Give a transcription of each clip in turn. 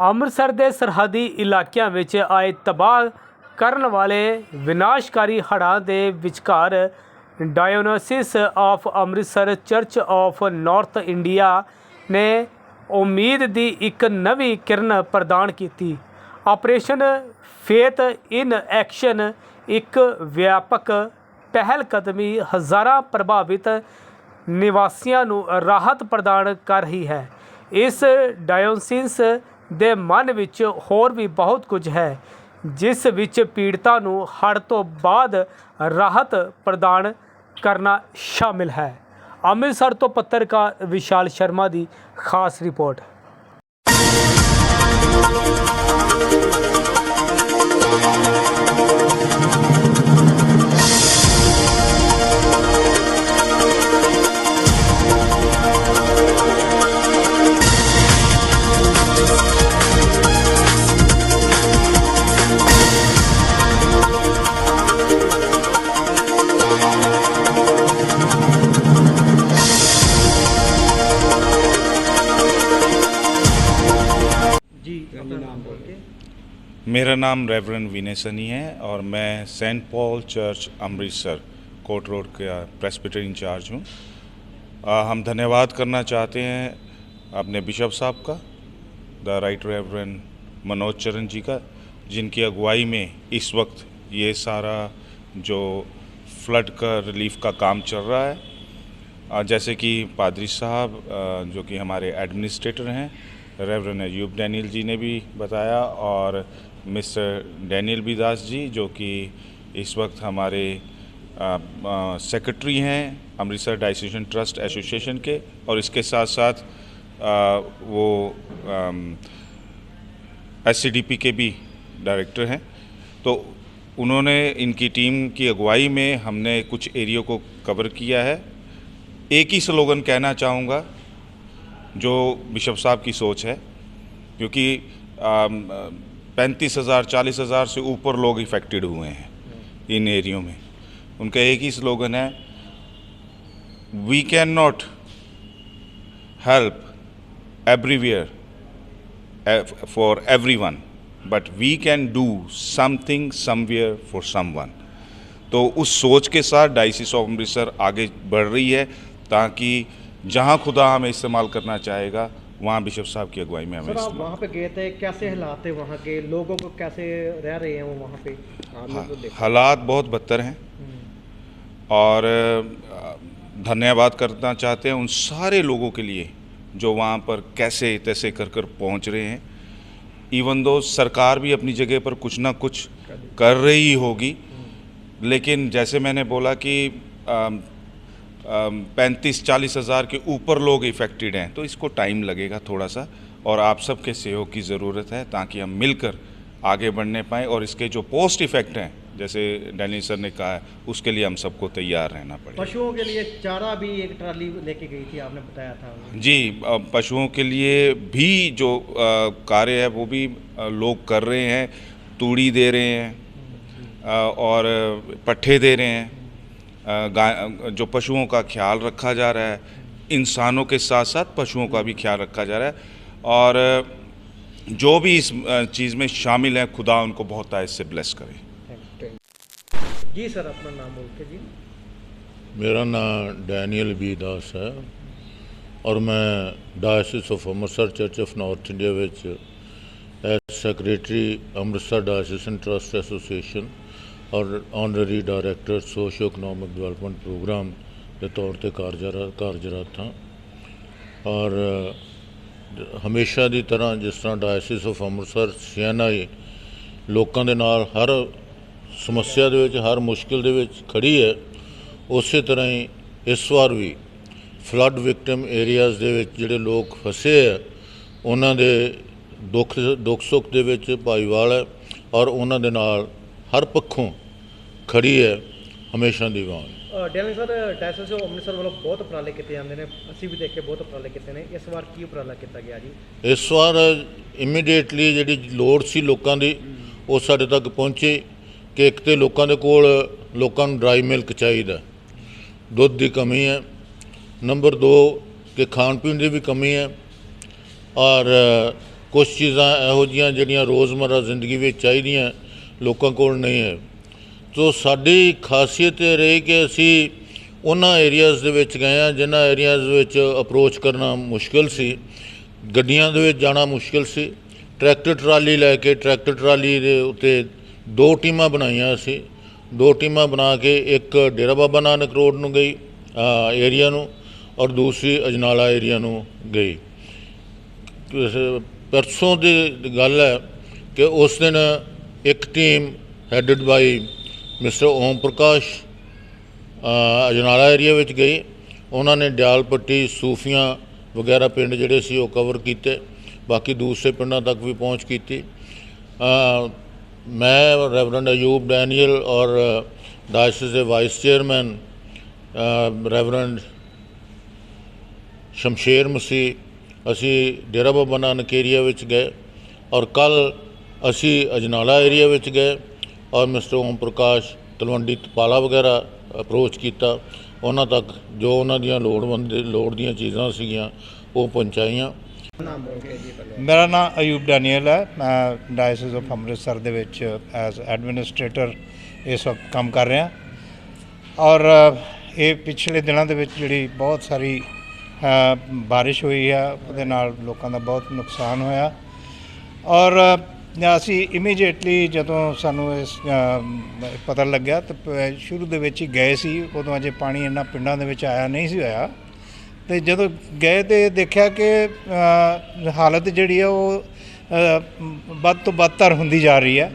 ਅੰਮ੍ਰਿਤਸਰ ਦੇ ਸਰਹੱਦੀ ਇਲਾਕਿਆਂ ਵਿੱਚ ਆਏ ਤਬਾਹ ਕਰਨ ਵਾਲੇ ਵਿਨਾਸ਼ਕਾਰੀ ਹੜ੍ਹਾਂ ਦੇ ਵਿਚਕਾਰ diocese of Amritsar church of north India ਨੇ ਉਮੀਦ ਦੀ ਇੱਕ ਨਵੀਂ ਕਿਰਨ ਪ੍ਰਦਾਨ ਕੀਤੀ। ਆਪਰੇਸ਼ਨ ਫੇਥ ਇਨ ਐਕਸ਼ਨ ਇੱਕ ਵਿਆਪਕ ਪਹਿਲ ਕਦਮੀ ਹਜ਼ਾਰਾਂ ਪ੍ਰਭਾਵਿਤ ਨਿਵਾਸੀਆਂ ਨੂੰ ਰਾਹਤ ਪ੍ਰਦਾਨ ਕਰ ਰਹੀ ਹੈ। ਇਸ ਡਾਇਓਸਿਸ ਦੇ ਮਨ ਵਿੱਚ ਹੋਰ ਵੀ ਬਹੁਤ ਕੁਝ ਹੈ, ਜਿਸ ਵਿੱਚ ਪੀੜਤਾਂ ਨੂੰ ਹੜ੍ਹ ਤੋਂ ਬਾਅਦ ਰਾਹਤ ਪ੍ਰਦਾਨ ਕਰਨਾ ਸ਼ਾਮਿਲ ਹੈ। ਅੰਮ੍ਰਿਤਸਰ ਤੋਂ ਪੱਤਰਕਾਰ ਵਿਸ਼ਾਲ ਸ਼ਰਮਾ ਦੀ ਖਾਸ ਰਿਪੋਰਟ। जी मेरा नाम रेवरन विनय सनी है और मैं Saint Paul church Amritsar court road का प्रेस्बिटर इंचार्ज हूँ। हम धन्यवाद करना चाहते हैं अपने बिशप साहब का द राइट रेवरन मनोज चरण जी का, जिनकी अगुवाई में इस वक्त ये सारा जो फ्लड का रिलीफ का काम चल रहा है। जैसे कि पादरी साहब जो कि हमारे एडमिनिस्ट्रेटर हैं रेवरन अयूब डैनियल जी ने भी बताया और मिस्टर डैनियल बिदास जी जो कि इस वक्त हमारे सेक्रेटरी हैं अमृतसर डाइसेशन ट्रस्ट एसोसिएशन के और इसके साथ साथ आ, वो एससीडीपी के भी डायरेक्टर हैं। तो उन्होंने इनकी टीम की अगुवाई में हमने कुछ एरियो को कवर किया है। एक ही स्लोगन कहना चाहूँगा जो बिशप साहब की सोच है, क्योंकि पैंतीस हज़ार, चालीस हज़ार से ऊपर लोग इफ़ेक्टेड हुए हैं इन एरियो में। उनका एक ही स्लोगन है we can not help everywhere for everyone but we can do something somewhere for someone तो उस सोच के साथ डाइसिस ऑफ़ अमृतसर आगे बढ़ रही है, ताकि जहाँ खुदा हमें इस्तेमाल करना चाहेगा वहाँ बिशप साहब की अगुवाई में हमें सर आप वहाँ पे गए थे कैसे हालात थे वहाँ के? लोगों को कैसे रह रहे हैं वो वहाँ पे? को देखा। हालात बहुत बदतर हैं। और धन्यवाद करना चाहते हैं उन सारे लोगों के लिए जो वहाँ पर कैसे तैसे कर कर पहुँच रहे हैं। इवन दो सरकार भी अपनी जगह पर कुछ ना कुछ कर रही होगी लेकिन जैसे मैंने बोला कि पैंतीस चालीस हज़ार के ऊपर लोग इफ़ेक्टेड हैं। तो इसको टाइम लगेगा थोड़ा सा और आप सबके सहयोग की ज़रूरत है ताकि हम मिलकर आगे बढ़ने पाएँ और इसके जो पोस्ट इफ़ेक्ट हैं जैसे डैनी सर ने कहा है उसके लिए हम सबको तैयार रहना पड़ेगा। पशुओं के लिए चारा भी एक ट्राली लेके गई थी आपने बताया था। जी पशुओं के लिए भी जो कार्य है वो भी लोग कर रहे हैं तूड़ी दे रहे हैं और पट्ठे दे रहे हैं। जो पशुओं का ख्याल रखा जा रहा है इंसानों के साथ साथ पशुओं का भी ख्याल रखा जा रहा है और अ, जो भी इस अ, चीज़ में शामिल हैं खुदा उनको बहुत आयत से ब्लेस करे जी सर अपना नाम बोल के जी ਮੇਰਾ ਨਾਮ ਡੈਨੀਅਲ ਬੀ ਦਾਸ ਹੈ ਔਰ ਮੈਂ diocese of Amritsar church of north India ਵਿੱਚ as secretary Amritsar diocesan trust association ਔਰ honorary director socio economic development programme ਦੇ ਤੌਰ ਤੇ ਕਾਰਜਰ, ਕਾਰਜਰਤ ਹਾਂ। ਔਰ ਹਮੇਸ਼ਾ ਦੀ ਤਰ੍ਹਾਂ ਜਿਸ ਤਰ੍ਹਾਂ ਡਾਇਸਿਸ ਆਫ ਅੰਮ੍ਰਿਤਸਰ ਸਿਆਨਾਈ ਲੋਕਾਂ ਦੇ ਨਾਲ ਹਰ ਸਮੱਸਿਆ ਦੇ ਵਿੱਚ, ਹਰ ਮੁਸ਼ਕਿਲ ਦੇ ਵਿੱਚ ਖੜੀ ਹੈ ਉਸੇ ਤਰ੍ਹਾਂ ਹੀ ਇਸ ਵਾਰ ਵੀ ਫਲੱਡ ਵਿਕਟਮ ਏਰੀਆਜ਼ ਦੇ ਵਿੱਚ ਜਿਹੜੇ ਲੋਕ ਫਸੇ ਆ, ਉਹਨਾਂ ਦੇ ਦੁੱਖ ਦੁੱਖ ਸੁੱਖ ਦੇ ਵਿੱਚ ਭਾਈਵਾਲ ਹੈ ਔਰ ਉਹਨਾਂ ਦੇ ਨਾਲ ਹਰ ਪੱਖੋਂ ਖੜੀ ਹੈ ਹਮੇਸ਼ਾ ਦੀ ਵਾਂਗ। ਡੈਲੀ ਸਰ ਡਾਇਸਸ ਅੰਮ੍ਰਿਤਸਰ ਵੱਲੋਂ ਬਹੁਤ ਉਪਰਾਲੇ ਕੀਤੇ ਜਾਂਦੇ ਨੇ। ਅਸੀਂ ਵੀ ਦੇਖੇ ਬਹੁਤ ਉਪਰਾਲੇ ਕੀਤੇ ਨੇ। ਇਸ ਵਾਰ ਕੀ ਉਪਰਾਲਾ ਕੀਤਾ ਗਿਆ ਜੀ? ਇਸ ਵਾਰ ਇਮੀਡੀਏਟਲੀ ਜਿਹੜੀ ਲੋੜ ਸੀ ਲੋਕਾਂ ਦੀ ਉਹ ਸਾਡੇ ਤੱਕ ਪਹੁੰਚੀ ਕਿ ਇੱਕ ਤੇ ਲੋਕਾਂ ਦੇ ਕੋਲ ਲੋਕਾਂ ਨੂੰ ਡਰਾਈ ਮਿਲਕ ਚਾਹੀਦਾ ਦੁੱਧ ਦੀ ਕਮੀ ਹੈ। ਨੰਬਰ 2 ਕਿ ਖਾਣ ਪੀਣ ਦੀ ਵੀ ਕਮੀ ਹੈ। ਔਰ ਕੁਝ ਚੀਜ਼ਾਂ ਇਹੋ ਜਿਹੀਆਂ ਜਿਹੜੀਆਂ ਰੋਜ਼ਮਰਰਾ ਜ਼ਿੰਦਗੀ ਵਿੱਚ ਚਾਹੀਦੀਆਂ ਲੋਕਾਂ ਕੋਲ ਨਹੀਂ ਹੈ। ਤੋ ਸਾਡੀ ਖਾਸੀਅਤ ਇਹ ਰਹੀ ਕਿ ਅਸੀਂ ਉਹਨਾਂ ਏਰੀਆਜ਼ ਦੇ ਵਿੱਚ ਗਏ ਆ ਜਿਨ੍ਹਾਂ ਏਰੀਆਜ਼ ਵਿੱਚ ਅਪਰੋਚ ਕਰਨਾ ਮੁਸ਼ਕਲ ਸੀ। ਗੱਡੀਆਂ ਦੇ ਵਿੱਚ ਜਾਣਾ ਮੁਸ਼ਕਲ ਸੀ। ਟਰੈਕਟਰ ਟਰਾਲੀ ਲੈ ਕੇ ਟਰੈਕਟਰ ਟਰਾਲੀ ਦੇ ਉੱਤੇ ਦੋ ਟੀਮਾਂ ਬਣਾਈਆਂ ਅਸੀਂ ਦੋ ਟੀਮਾਂ ਬਣਾ ਕੇ ਇੱਕ ਡੇਰਾ ਬਾਬਾ ਨਾਨਕ ਰੋਡ ਨੂੰ ਗਈ ਏਰੀਆ ਨੂੰ ਔਰ ਦੂਸਰੀ ਅਜਨਾਲਾ ਏਰੀਆ ਨੂੰ ਗਈ। ਪਰਸੋਂ ਦੀ ਗੱਲ ਹੈ ਕਿ ਉਸ ਦਿਨ ਇੱਕ team headed by mister Om Prakash Ajnala area ਵਿੱਚ ਗਈ ਉਹਨਾਂ ਨੇ ਡਿਆਲ ਪੱਟੀ, ਸੂਫੀਆਂ ਵਗੈਰਾ ਪਿੰਡ ਜਿਹੜੇ ਸੀ ਉਹ ਕਵਰ ਕੀਤੇ। ਬਾਕੀ ਦੂਸਰੇ ਪਿੰਡਾਂ ਤੱਕ ਵੀ ਪਹੁੰਚ ਕੀਤੀ। ਮੈਂ ਰੈਵਰੈਂਡ ਅਯੂਬ ਡੈਨੀਅਲ ਔਰ ਡਾਇਸਿਸ ਦੇ vice chairman reverend Shamsher Masih, ਅਸੀਂ ਡੇਰਾ ਬਾਬਾ ਨਾਨਕ ਏਰੀਆ ਵਿੱਚ ਗਏ। ਔਰ ਕੱਲ ਅਸੀਂ ਅਜਨਾਲਾ ਏਰੀਆ ਵਿੱਚ ਗਏ ਔਰ ਮਿਸਟਰ ਓਮ ਪ੍ਰਕਾਸ਼ ਤਲਵੰਡੀ ਤਪਾਲਾ ਵਗੈਰਾ ਅਪਰੋਚ ਕੀਤਾ। ਉਹਨਾਂ ਤੱਕ ਜੋ ਉਹਨਾਂ ਦੀਆਂ ਲੋੜਵੰਦ ਲੋੜ ਦੀਆਂ ਚੀਜ਼ਾਂ ਸੀਗੀਆਂ ਉਹ ਪਹੁੰਚਾਈਆਂ। ਮੇਰਾ ਨਾਮ ਅਯੂਬ ਡੈਨੀਅਲ ਹੈ। ਮੈਂ ਡਾਇਸਿਸ ਆਫ ਅੰਮ੍ਰਿਤਸਰ ਦੇ ਵਿੱਚ ਐਜ਼ ਐਡਮਿਨਿਸਟ੍ਰੇਟਰ ਇਸ ਵਕਤ ਕੰਮ ਕਰ ਰਿਹਾ। ਔਰ ਇਹ ਪਿਛਲੇ ਦਿਨਾਂ ਦੇ ਵਿੱਚ ਜਿਹੜੀ ਬਹੁਤ ਸਾਰੀ ਬਾਰਿਸ਼ ਹੋਈ ਹੈ ਉਹਦੇ ਨਾਲ ਲੋਕਾਂ ਦਾ ਬਹੁਤ ਨੁਕਸਾਨ ਹੋਇਆ। ਔਰ ਅਸੀਂ ਇਮੀਡੀਏਟਲੀ ਜਦੋਂ ਸਾਨੂੰ ਇਸ ਪਤਾ ਲੱਗਿਆ ਤਾਂ ਪ- ਸ਼ੁਰੂ ਦੇ ਵਿੱਚ ਹੀ ਗਏ ਸੀ। ਉਦੋਂ ਅਜੇ ਪਾਣੀ ਇੰਨਾ ਪਿੰਡਾਂ ਦੇ ਵਿੱਚ ਆਇਆ ਨਹੀਂ ਸੀ ਹੋਇਆ। ਤੇ ਜਦੋਂ ਗਏ ਤੇ ਦੇਖਿਆ ਕਿ ਹਾਲਤ ਜਿਹੜੀ ਆ ਉਹ ਵੱਧ ਤੋਂ ਬਦਤਰ ਹੁੰਦੀ ਜਾ ਰਹੀ ਹੈ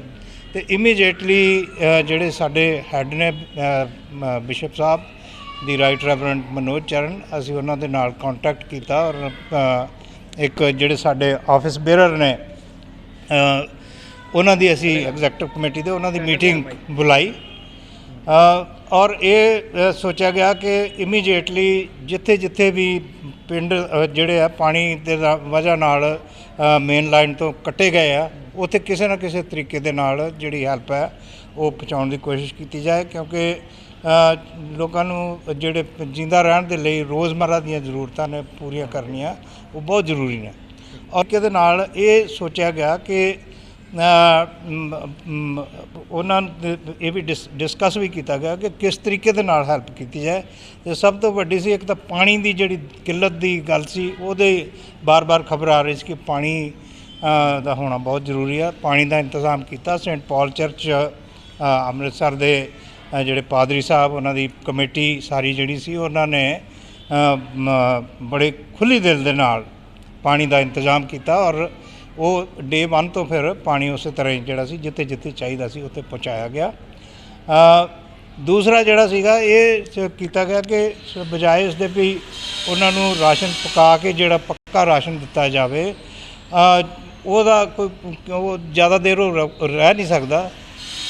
ਤੇ ਇਮੀਡੀਏਟਲੀ ਜਿਹੜੇ ਸਾਡੇ ਹੈੱਡ ਨੇ ਬਿਸ਼ਪ ਸਾਹਿਬ ਦੀ ਰਾਈਟ ਰੈਵਰੈਂਡ ਮਨੋਜ ਚਰਨ ਅਸੀਂ ਉਹਨਾਂ ਦੇ ਨਾਲ ਕੰਟੈਕਟ ਕੀਤਾ ਔਰ ਇੱਕ ਜਿਹੜੇ ਸਾਡੇ ਆਫਿਸ ਬੇਅਰਰ ਨੇ ਉਹਨਾਂ ਦੀ ਅਸੀਂ ਐਗਜ਼ੈਕਟਿਵ ਕਮੇਟੀ ਦੇ ਉਹਨਾਂ ਦੀ ਮੀਟਿੰਗ ਬੁਲਾਈ। ਔਰ ਇਹ ਸੋਚਿਆ ਗਿਆ ਕਿ ਇਮੀਡੀਏਟਲੀ ਜਿੱਥੇ ਜਿੱਥੇ ਵੀ ਪਿੰਡ ਜਿਹੜੇ ਆ, ਪਾਣੀ ਦੇ ਵਜ੍ਹਾ ਨਾਲ ਮੇਨ ਲਾਈਨ ਤੋਂ ਕੱਟੇ ਗਏ ਆ, ਉੱਥੇ ਕਿਸੇ ਨਾ ਕਿਸੇ ਤਰੀਕੇ ਦੇ ਨਾਲ ਜਿਹੜੀ ਹੈਲਪ ਹੈ, ਉਹ ਪਹੁੰਚਾਉਣ ਦੀ ਕੋਸ਼ਿਸ਼ ਕੀਤੀ ਜਾਏ, ਕਿਉਂਕਿ ਲੋਕਾਂ ਨੂੰ ਜਿਹੜੇ ਜਿੰਦਾ ਰਹਿਣ ਦੇ ਲਈ ਰੋਜ਼ਮਰਰਾ ਦੀਆਂ ਜ਼ਰੂਰਤਾਂ ਨੇ ਪੂਰੀਆਂ ਕਰਨੀਆਂ, ਉਹ ਬਹੁਤ ਜ਼ਰੂਰੀ ਨੇ। ਔਰ ਕਿਹਦੇ ਨਾਲ ਇਹ ਸੋਚਿਆ ਗਿਆ ਕਿ ਉਹਨਾਂ ਇਹ ਵੀ ਡਿਸ- ਡਿਸਕਸ ਵੀ ਕੀਤਾ ਗਿਆ ਕਿ ਕਿਸ ਤਰੀਕੇ ਦੇ ਨਾਲ ਹੈਲਪ ਕੀਤੀ ਜਾਏ। ਤੇ ਸਭ ਤੋਂ ਵੱਡੀ ਸੀ ਇੱਕ ਤਾਂ ਪਾਣੀ ਦੀ ਜਿਹੜੀ ਕਿੱਲਤ ਦੀ ਗੱਲ ਸੀ, ਉਹਦੇ ਬਾਰ-ਬਾਰ ਖਬਰ ਆ ਰਹੀ ਸੀ ਕਿ ਪਾਣੀ ਦਾ ਹੋਣਾ ਬਹੁਤ ਜ਼ਰੂਰੀ ਆ। ਪਾਣੀ ਦਾ ਇੰਤਜ਼ਾਮ ਕੀਤਾ ਸੇਂਟ ਪਾਲ ਚਰਚ ਅੰਮ੍ਰਿਤਸਰ ਦੇ ਜਿਹੜੇ ਪਾਦਰੀ ਸਾਹਿਬ, ਉਹਨਾਂ ਦੀ ਕਮੇਟੀ ਸਾਰੀ ਜਿਹੜੀ ਸੀ, ਉਹਨਾਂ ਨੇ ਬੜੇ ਖੁੱਲੀ ਦਿਲ ਦੇ ਨਾਲ ਪਾਣੀ ਦਾ ਇੰਤਜ਼ਾਮ ਕੀਤਾ ਔਰ ਉਹ ਡੇ 1 ਤੋਂ ਫਿਰ ਪਾਣੀ ਉਸੇ ਤਰ੍ਹਾਂ ਹੀ ਜਿਹੜਾ ਸੀ, ਜਿੱਥੇ ਜਿੱਥੇ ਚਾਹੀਦਾ ਸੀ, ਉੱਥੇ ਪਹੁੰਚਾਇਆ ਗਿਆ। ਦੂਸਰਾ ਜਿਹੜਾ ਸੀਗਾ, ਇਹ ਕੀਤਾ ਗਿਆ ਕਿ ਬਜਾਏ ਇਸ ਦੇ ਵੀ ਉਹਨਾਂ ਨੂੰ ਰਾਸ਼ਨ ਪਕਾ ਕੇ ਜਿਹੜਾ ਪੱਕਾ ਰਾਸ਼ਨ ਦਿੱਤਾ ਜਾਵੇ ਉਹਦਾ ਕੋਈ ਉਹ ਜ਼ਿਆਦਾ ਦੇਰ ਉਹ ਰਹਿ ਨਹੀਂ ਸਕਦਾ।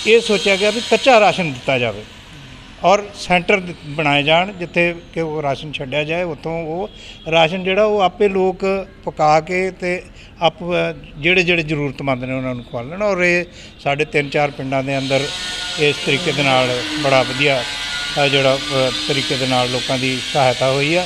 ਇਹ ਸੋਚਿਆ ਗਿਆ ਵੀ ਕੱਚਾ ਰਾਸ਼ਨ ਦਿੱਤਾ ਜਾਵੇ। ਔਰ ਸੈਂਟਰ ਬਣਾਏ ਜਾਣ, ਜਿੱਥੇ ਕਿ ਉਹ ਰਾਸ਼ਨ ਛੱਡਿਆ ਜਾਏ, ਉੱਥੋਂ ਉਹ ਰਾਸ਼ਨ ਜਿਹੜਾ ਉਹ ਆਪੇ ਲੋਕ ਪਕਾ ਕੇ ਤੇ ਆਪ, ਜਿਹੜੇ ਜਿਹੜੇ ਜ਼ਰੂਰਤਮੰਦ ਨੇ ਉਹਨਾਂ ਨੂੰ ਖਵਾਲਣ ਔਰ ਇਹ ਸਾਡੇ ਤਿੰਨ ਚਾਰ ਪਿੰਡਾਂ ਦੇ ਅੰਦਰ ਇਸ ਤਰੀਕੇ ਦੇ ਨਾਲ ਬੜਾ ਵਧੀਆ ਜਿਹੜਾ ਤਰੀਕੇ ਦੇ ਨਾਲ ਲੋਕਾਂ ਦੀ ਸਹਾਇਤਾ ਹੋਈ ਆ।